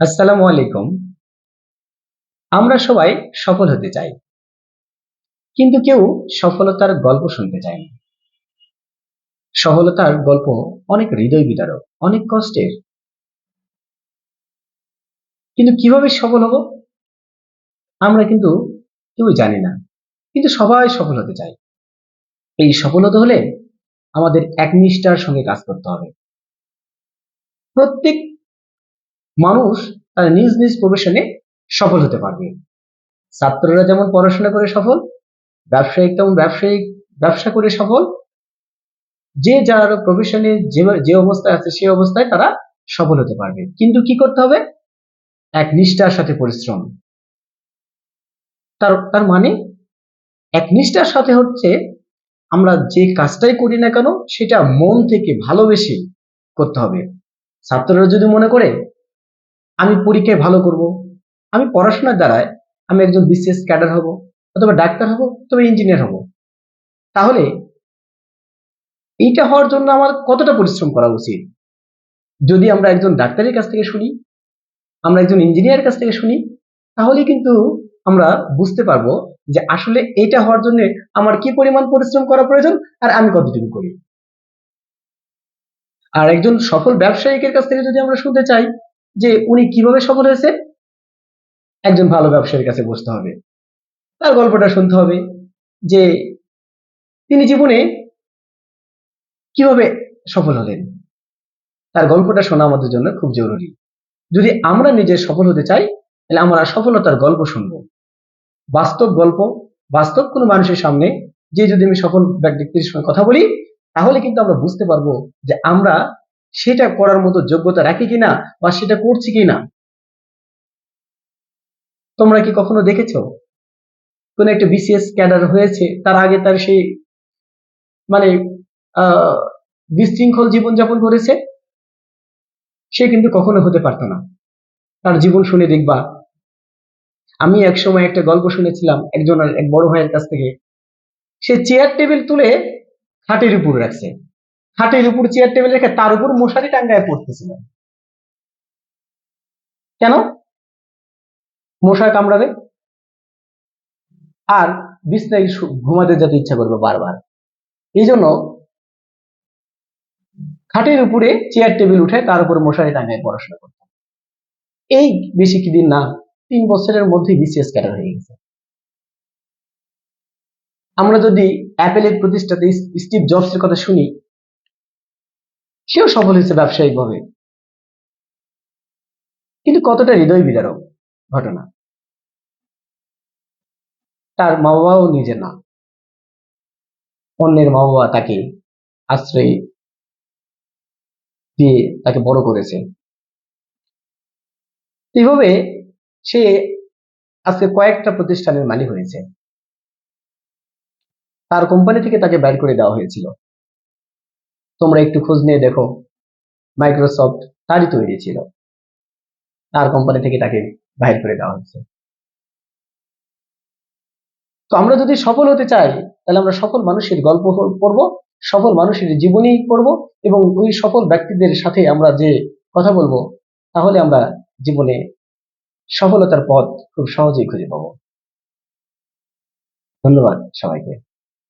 আসসালামু আলাইকুম। আমরা সবাই সফল হতে চাই। কিন্তু কেউ সফলতার গল্প শুনতে চায় না। সফলতার গল্প অনেক হৃদয় বিদারক, অনেক কষ্টের। কিন্তু কীভাবে সফল হব? আমরা কিন্তু কেউ জানি না। কিন্তু সবাই সফল হতে চাই এই সফল হতে হলে আমাদের একনিষ্ঠার সঙ্গে কাজ করতে হবে। প্রত্যেক মানুষ তার নিজ নিজ প্রফেশনে সফল হতে পারবে। ছাত্ররা যেমন পড়াশোনা করে সফল, ব্যবসায়িক তেমন ব্যবসায়িক, ব্যবসা করে সফল, যে যার প্রফেশনে যে অবস্থায় আছে সেই অবস্থায় তারা সফল হতে পারবে। কিন্তু কি করতে হবে? এক নিষ্ঠার সাথে পরিশ্রম। তার তার মানে এক নিষ্ঠার সাথে হচ্ছে আমরা যে কাজটাই করি না কেন, সেটা মন থেকে ভালোবেসে করতে হবে। ছাত্ররা যদি মনে করে আমি পরীক্ষায় ভালো করব, আমি পড়াশোনার দ্বারায় আমি একজন বিসিএস ক্যাডার হব, অথবা ডাক্তার হব, অথবা ইঞ্জিনিয়ার হব। তাহলে এইটা হওয়ার জন্য আমার কতটা পরিশ্রম করা উচিত? যদি আমরা একজন ডাক্তারের কাছ থেকে শুনি, আমরা একজন ইঞ্জিনিয়ারের কাছ থেকে শুনি, তাহলে কিন্তু আমরা বুঝতে পারব যে আসলে এটা হওয়ার জন্য আমার কি পরিমাণ পরিশ্রম করা প্রয়োজন আর আমি কতটুকু করি। আর একজন সফল ব্যবসায়িকের কাছ থেকে যদি আমরা শুনতে চাই যে উনি কীভাবে সফল হয়েছে? একজন ভালো ব্যবসায়ীর কাছে বসতে হবে। তার গল্পটা শুনতে হবে যে তিনি জীবনে কীভাবে সফল হলেন। তার গল্পটা শোনা আমাদের জন্য খুব জরুরি। যদি আমরা নিজে সফল হতে চাই, তাহলে আমরা সফলতার গল্প শুনব। বাস্তব গল্প, বাস্তব কোনো মানুষের সামনে যে যদি আমি সফল ব্যক্তির সঙ্গে কথা বলি, তাহলে কিন্তু আমরা বুঝতে পারব যে আমরা সেটা করার মতো যোগ্যতা রাখি কিনা বা সেটা করছি কিনা? তোমরা কি কখনো দেখেছ? কোন একটা বিসিএস ক্যাডার হয়েছে, তার আগে তার সেই মানে আহ বিশৃঙ্খল জীবনযাপন করেছে? সে কিন্তু কখনো হতে পারত না। তার জীবন শুনে দেখবা। আমি এক সময় একটা গল্প শুনেছিলাম একজন, এক বড় ভাইয়ের কাছ থেকে। সে চেয়ার টেবিল তুলে খাটের উপর রাখছে। খাটের উপর চেয়ার টেবিল রেখে তার উপর মশারি টাঙ্গায় পড়তেছিল কেন? মশা কামড়াবে আর বিছনায় ঘুমাতে যেতে ইচ্ছা করবে বারবার। এই জন্য খাটের উপরে চেয়ার টেবিল উঠে তার উপর মশারি টাঙ্গায় পড়াশোনা করত এই বেশি কি দিন না, তিন বছরের মধ্যে বিসিএস ক্যাডার হয়ে গেছে। আমরা যদি অ্যাপেলের প্রতিষ্ঠাতে স্টিভ জবসের কথা শুনি সেও সফল হয়েছে ব্যবসায়িকভাবে। কিন্তু কতটা হৃদয় বিদারক ঘটনা? তার মা বাবাও নিজের না। অন্যের মা বাবা তাকে আশ্রয় দিয়ে তাকে বড় করেছে। এইভাবে সে আজকে কয়েকটা প্রতিষ্ঠানের মালিক হয়েছে। তার কোম্পানি থেকে তাকে বাইর করে দেওয়া হয়েছিল। তোমরা একটু খোঁজ নিয়ে দেখো। মাইক্রোসফট তারই তৈরি ছিল। তার কোম্পানি থেকে তাকে বাইর করে দেওয়া হয়েছে। তো আমরা যদি সফল হতে চাই, তাহলে আমরা সফল মানুষের গল্প পড়ব, সফল মানুষের জীবনী পড়ব এবং ওই সফল ব্যক্তিদের সাথে আমরা যে কথা বলব, তাহলে আমরা জীবনে সফলতার পথ খুব সহজেই খুঁজে পাবো। ধন্যবাদ সবাইকে।